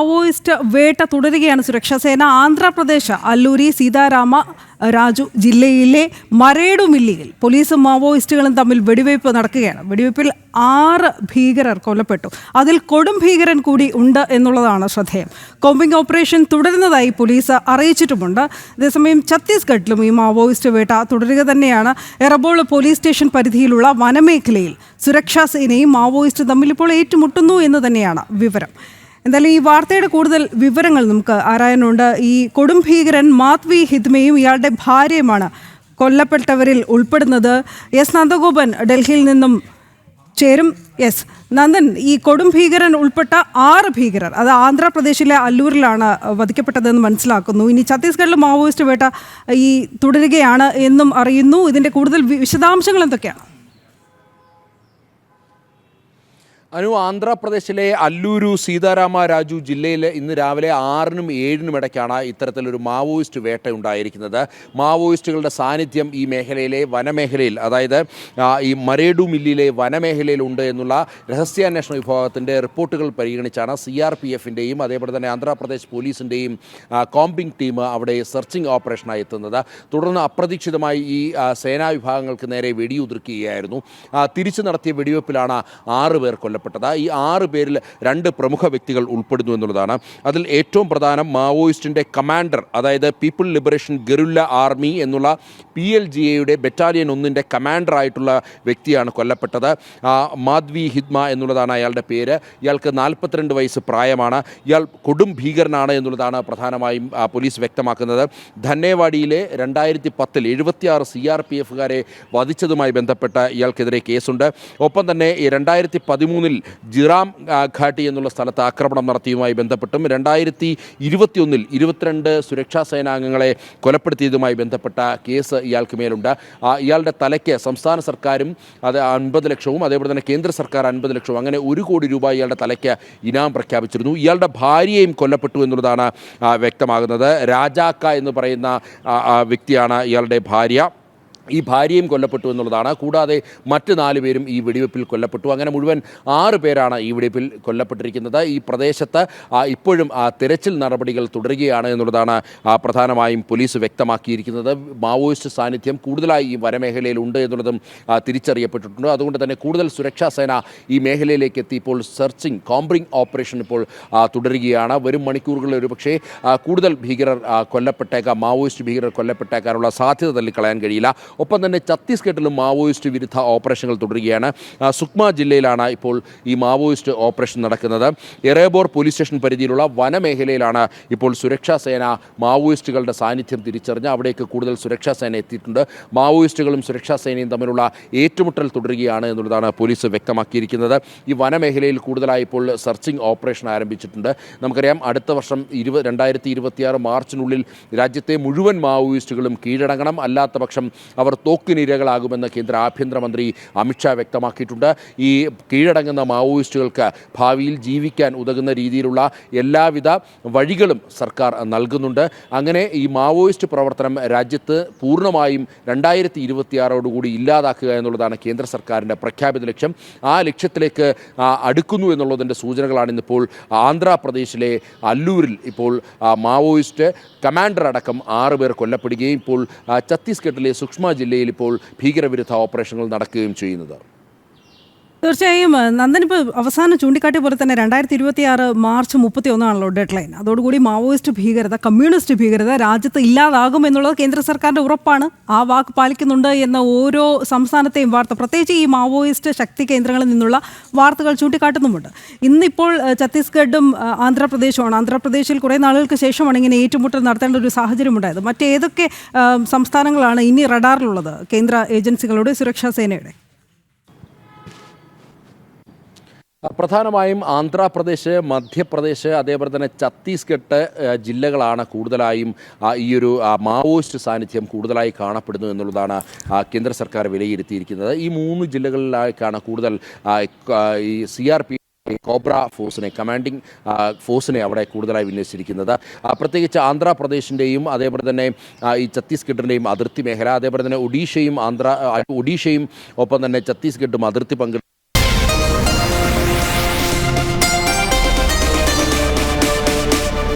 Maoist വേട്ട തുടരുകയാണ് സുരക്ഷാസേന. ആന്ധ്രാപ്രദേശ് അല്ലൂരി സീതാരാമ രാജു ജില്ലയിലെ മരേഡു മില്ലിയിൽ പോലീസും മാവോയിസ്റ്റുകളും തമ്മിൽ വെടിവയ്പ് നടക്കുകയാണ്. വെടിവയ്പിൽ ആറ് ഭീകരർ കൊല്ലപ്പെട്ടു. അതിൽ കൊടും ഭീകരൻ കൂടി ഉണ്ട് എന്നുള്ളതാണ് ശ്രദ്ധേയം. കോമ്പിംഗ് ഓപ്പറേഷൻ തുടരുന്നതായി പോലീസ് അറിയിച്ചിട്ടുമുണ്ട്. അതേസമയം ഛത്തീസ്ഗഡിലും ഈ മാവോയിസ്റ്റ് വേട്ട തുടരുക തന്നെയാണ്. എറബോൾ പോലീസ് സ്റ്റേഷൻ പരിധിയിലുള്ള വനമേഖലയിൽ സുരക്ഷാ സേനയും മാവോയിസ്റ്റും തമ്മിൽ ഇപ്പോൾ ഏറ്റുമുട്ടുന്നു എന്ന് തന്നെയാണ് വിവരം. എന്തായാലും ഈ വാർത്തയുടെ കൂടുതൽ വിവരങ്ങൾ നമുക്ക് ആരായാനുണ്ട്. ഈ കൊടും ഭീകരൻ മാത്വി ഹിദ്മയും ഇയാളുടെ ഭാര്യയുമാണ് കൊല്ലപ്പെട്ടവരിൽ ഉൾപ്പെടുന്നത്. എസ് നന്ദഗോപൻ ഡൽഹിയിൽ നിന്നും ചേരും. യെസ് നന്ദൻ ഈ കൊടും ഭീകരൻ ഉൾപ്പെട്ട ആറ് ഭീകരർ അത് ആന്ധ്രാപ്രദേശിലെ അല്ലൂരിലാണ് വധിക്കപ്പെട്ടതെന്ന് മനസ്സിലാക്കുന്നു. ഇനി ഛത്തീസ്ഗഡിൽ മാവോയിസ്റ്റ് വേട്ട ഈ തുടരുകയാണ് എന്നും അറിയുന്നു. ഇതിന്റെ കൂടുതൽ വിശദാംശങ്ങൾ എന്തൊക്കെയാണ്? അനു ആന്ധ്രാപ്രദേശിലെ അല്ലൂരു സീതാരാമ രാജു ജില്ലയിൽ ഇന്ന് രാവിലെ ആറിനും ഏഴിനും ഇടയ്ക്കാണ് ഇത്തരത്തിലൊരു മാവോയിസ്റ്റ് വേട്ട ഉണ്ടായിരിക്കുന്നത്. മാവോയിസ്റ്റുകളുടെ സാന്നിധ്യം ഈ മേഖലയിലെ വനമേഖലയിൽ അതായത് ഈ മരേഡു മില്ലിലെ വനമേഖലയിൽ ഉണ്ട് എന്നുള്ള രഹസ്യാന്വേഷണ വിഭാഗത്തിന്റെ റിപ്പോർട്ടുകൾ പരിഗണിച്ചാണ് സി ആർ പി എഫിന്റെയും അതേപോലെ തന്നെ ആന്ധ്രാപ്രദേശ് പോലീസിന്റെയും കോമ്പിംഗ് ടീം അവിടെ സെർച്ചിങ് ഓപ്പറേഷനായി എത്തുന്നത്. തുടർന്ന് അപ്രതീക്ഷിതമായി ഈ സേനാ വിഭാഗങ്ങൾക്ക് നേരെ വെടിയുതിർക്കുകയായിരുന്നു. തിരിച്ചു നടത്തിയ വെടിവെപ്പിലാണ് ആറ് പേർ കൊല്ലപ്പെട്ടത്. ഈ ആറ് പേരിൽ രണ്ട് പ്രമുഖ വ്യക്തികൾ ഉൾപ്പെടുന്നു എന്നുള്ളതാണ്. അതിൽ ഏറ്റവും പ്രധാനം മാവോയിസ്റ്റിന്റെ കമാൻഡർ അതായത് പീപ്പിൾ ലിബറേഷൻ ഗറുല്ല ആർമി എന്നുള്ള പി എൽ ജി എയുടെ ബറ്റാലിയൻ ഒന്നിന്റെ കമാൻഡറായിട്ടുള്ള വ്യക്തിയാണ് കൊല്ലപ്പെട്ടത്. ആ, മാധ്വി ഹിദ്മ എന്നുള്ളതാണ് അയാളുടെ പേര്. ഇയാൾക്ക് നാൽപ്പത്തിരണ്ട് വയസ്സ് പ്രായമാണ്. ഇയാൾ കൊടും ഭീകരനാണ് എന്നുള്ളതാണ് പ്രധാനമായും പോലീസ് വ്യക്തമാക്കുന്നത്. ധന്നേവാടിയിലെ രണ്ടായിരത്തി പത്തിൽ എഴുപത്തിയാറ് സി ആർ പി എഫുകാരെ വധിച്ചതുമായി ബന്ധപ്പെട്ട ഇയാൾക്കെതിരെ കേസുണ്ട്. ഒപ്പം തന്നെ രണ്ടായിരത്തി പതിമൂന്നിൽ ജിറാം ഘാട്ടി എന്നുള്ള സ്ഥലത്ത് ആക്രമണം നടത്തിയതുമായി ബന്ധപ്പെട്ടും രണ്ടായിരത്തി ഇരുപത്തിയൊന്നിൽ ഇരുപത്തിരണ്ട് സുരക്ഷാ സേനാംഗങ്ങളെ കൊലപ്പെടുത്തിയതുമായി ബന്ധപ്പെട്ട കേസ് ഇയാൾക്ക് മേലുണ്ട്. ഇയാളുടെ തലയ്ക്ക് സംസ്ഥാന സർക്കാരും അത് അൻപത് ലക്ഷവും അതേപോലെ തന്നെ കേന്ദ്ര സർക്കാർ അൻപത് ലക്ഷവും അങ്ങനെ ഒരു കോടി രൂപ ഇയാളുടെ തലയ്ക്ക് ഇനാം പ്രഖ്യാപിച്ചിരുന്നു. ഇയാളുടെ ഭാര്യയും കൊല്ലപ്പെട്ടു എന്നുള്ളതാണ് വ്യക്തമാകുന്നത്. രാജാക്ക എന്ന് പറയുന്ന വ്യക്തിയാണ് ഇയാളുടെ ഭാര്യ. ഈ ഭാര്യയും കൊല്ലപ്പെട്ടു എന്നുള്ളതാണ്. കൂടാതെ മറ്റ് നാല് പേരും ഈ വെടിവെപ്പിൽ കൊല്ലപ്പെട്ടു. അങ്ങനെ മുഴുവൻ ആറ് പേരാണ് ഈ വെടിവെപ്പിൽ കൊല്ലപ്പെട്ടിരിക്കുന്നത്. ഈ പ്രദേശത്ത് ഇപ്പോഴും തിരച്ചിൽ നടപടികൾ തുടരുകയാണ് എന്നുള്ളതാണ് പ്രധാനമായും പോലീസ് വ്യക്തമാക്കിയിരിക്കുന്നത്. മാവോയിസ്റ്റ് സാന്നിധ്യം കൂടുതലായി ഈ വനമേഖലയിൽ ഉണ്ട് എന്നുള്ളതും തിരിച്ചറിയപ്പെട്ടിട്ടുണ്ട്. അതുകൊണ്ട് തന്നെ കൂടുതൽ സുരക്ഷാ സേന ഈ മേഖലയിലേക്ക് എത്തി ഇപ്പോൾ സെർച്ചിങ് കോംബ്രിങ് ഓപ്പറേഷൻ ഇപ്പോൾ തുടരുകയാണ്. വരും മണിക്കൂറുകളിൽ ഒരുപക്ഷേ കൂടുതൽ ഭീകരർ കൊല്ലപ്പെട്ടേക്കാം മാവോയിസ്റ്റ് ഭീകരർ കൊല്ലപ്പെട്ടേക്കാനുള്ള സാധ്യത തള്ളിക്കളയാൻ കഴിയില്ല. ഒപ്പം തന്നെ ഛത്തീസ്ഗഡിലും മാവോയിസ്റ്റ് വിരുദ്ധ ഓപ്പറേഷനുകൾ തുടരുകയാണ്. സുക്മ ജില്ലയിലാണ് ഇപ്പോൾ ഈ മാവോയിസ്റ്റ് ഓപ്പറേഷൻ നടക്കുന്നത്. എറേബോർ പോലീസ് സ്റ്റേഷൻ പരിധിയിലുള്ള വനമേഖലയിലാണ് ഇപ്പോൾ സുരക്ഷാ സേന മാവോയിസ്റ്റുകളുടെ സാന്നിധ്യം തിരിച്ചറിഞ്ഞ് അവിടേക്ക് കൂടുതൽ സുരക്ഷാ സേന എത്തിയിട്ടുണ്ട്. മാവോയിസ്റ്റുകളും സുരക്ഷാ സേനയും തമ്മിലുള്ള ഏറ്റുമുട്ടൽ തുടരുകയാണ് എന്നുള്ളതാണ് പോലീസ് വ്യക്തമാക്കിയിരിക്കുന്നത്. ഈ വനമേഖലയിൽ കൂടുതലായി ഇപ്പോൾ സെർച്ചിങ് ഓപ്പറേഷൻ ആരംഭിച്ചിട്ടുണ്ട്. നമുക്കറിയാം അടുത്ത വർഷം ഇരുപത് രണ്ടായിരത്തി ഇരുപത്തിയാറ് മാർച്ചിനുള്ളിൽ രാജ്യത്തെ മുഴുവൻ മാവോയിസ്റ്റുകളും കീഴടങ്ങണം. അല്ലാത്ത പക്ഷം അവർ തോക്കിനിരകളാകുമെന്ന് കേന്ദ്ര ആഭ്യന്തരമന്ത്രി അമിത്ഷാ വ്യക്തമാക്കിയിട്ടുണ്ട്. ഈ കീഴടങ്ങുന്ന മാവോയിസ്റ്റുകൾക്ക് ഭാവിയിൽ ജീവിക്കാൻ ഉതകുന്ന രീതിയിലുള്ള എല്ലാവിധ വഴികളും സർക്കാർ നൽകുന്നുണ്ട്. അങ്ങനെ ഈ മാവോയിസ്റ്റ് പ്രവർത്തനം രാജ്യത്ത് പൂർണമായും രണ്ടായിരത്തി ഇരുപത്തിയാറോടുകൂടി ഇല്ലാതാക്കുക എന്നുള്ളതാണ് കേന്ദ്ര സർക്കാരിന്റെ പ്രഖ്യാപിത ലക്ഷ്യം. ആ ലക്ഷ്യത്തിലേക്ക് അടുക്കുന്നു എന്നുള്ളതിന്റെ സൂചനകളാണ് ഇന്നിപ്പോൾ ആന്ധ്രാപ്രദേശിലെ അല്ലൂരിൽ ഇപ്പോൾ മാവോയിസ്റ്റ് കമാൻഡർ അടക്കം ആറ് പേർ കൊല്ലപ്പെടുകയും ഇപ്പോൾ ഛത്തീസ്ഗഡിലെ സുക്ഷ്മ ജില്ലയിൽ ഇപ്പോൾ ഭീകരവിരുദ്ധ ഓപ്പറേഷനുകൾ നടക്കുകയും ചെയ്യുന്നത്. തീർച്ചയായും നന്ദൻ ഇപ്പോൾ അവസാനം ചൂണ്ടിക്കാട്ടിയ പോലെ തന്നെ രണ്ടായിരത്തി ഇരുപത്തി ആറ് മാർച്ച് മുപ്പത്തി ഒന്നാണല്ലോ ഡെഡ് ലൈൻ അതോടുകൂടി മാവോയിസ്റ്റ് ഭീകരത കമ്മ്യൂണിസ്റ്റ് ഭീകരത രാജ്യത്ത് ഇല്ലാതാകും എന്നുള്ളത് കേന്ദ്ര സർക്കാരിന്റെ ഉറപ്പാണ്. ആ വാക്ക് പാലിക്കുന്നുണ്ട് എന്ന ഓരോ സംസ്ഥാനത്തെയും വാർത്ത. പ്രത്യേകിച്ച് ഈ മാവോയിസ്റ്റ് ശക്തി കേന്ദ്രങ്ങളിൽ നിന്നുള്ള വാർത്തകൾ ചൂണ്ടിക്കാട്ടുന്നുമുണ്ട്. ഇന്നിപ്പോൾ ഛത്തീസ്ഗഡും ആന്ധ്രാപ്രദേശുമാണ്. ആന്ധ്രാപ്രദേശിൽ കുറേ നാളുകൾക്ക് ശേഷമാണ് ഇങ്ങനെ ഏറ്റുമുട്ടൽ നടത്തേണ്ട ഒരു സാഹചര്യം ഉണ്ടായത്. മറ്റേതൊക്കെ സംസ്ഥാനങ്ങളാണ് ഇനി റഡാറിലുള്ളത്? കേന്ദ്ര ഏജൻസികളുടെ സുരക്ഷാ സേനയുടെ. പ്രധാനമായും ആന്ധ്രാപ്രദേശ് മധ്യപ്രദേശ് അതേപോലെ തന്നെ ഛത്തീസ്ഗഡ് ജില്ലകളാണ് കൂടുതലായും ഈ ഒരു മാവോയിസ്റ്റ് സാന്നിധ്യം കൂടുതലായി കാണപ്പെടുന്നു എന്നുള്ളതാണ് കേന്ദ്ര സർക്കാർ വിലയിരുത്തിയിരിക്കുന്നത്. ഈ മൂന്ന് ജില്ലകളിലേക്കാണ് കൂടുതൽ ഈ സി ആർ പി കോബ്ര ഫോഴ്സിനെ കമാൻഡിങ് ഫോഴ്സിനെ അവിടെ കൂടുതലായി വിന്യസിച്ചിരിക്കുന്നത്. പ്രത്യേകിച്ച് ആന്ധ്രാപ്രദേശിന്റെയും അതേപോലെ തന്നെ ഈ ഛത്തീസ്ഗഡിന്റെയും അതിർത്തി മേഖല അതേപോലെ തന്നെ ഒഡീഷയും ആന്ധ്ര ഒഡീഷയും ഒപ്പം തന്നെ ഛത്തീസ്ഗഡും അതിർത്തി പങ്കിടുന്ന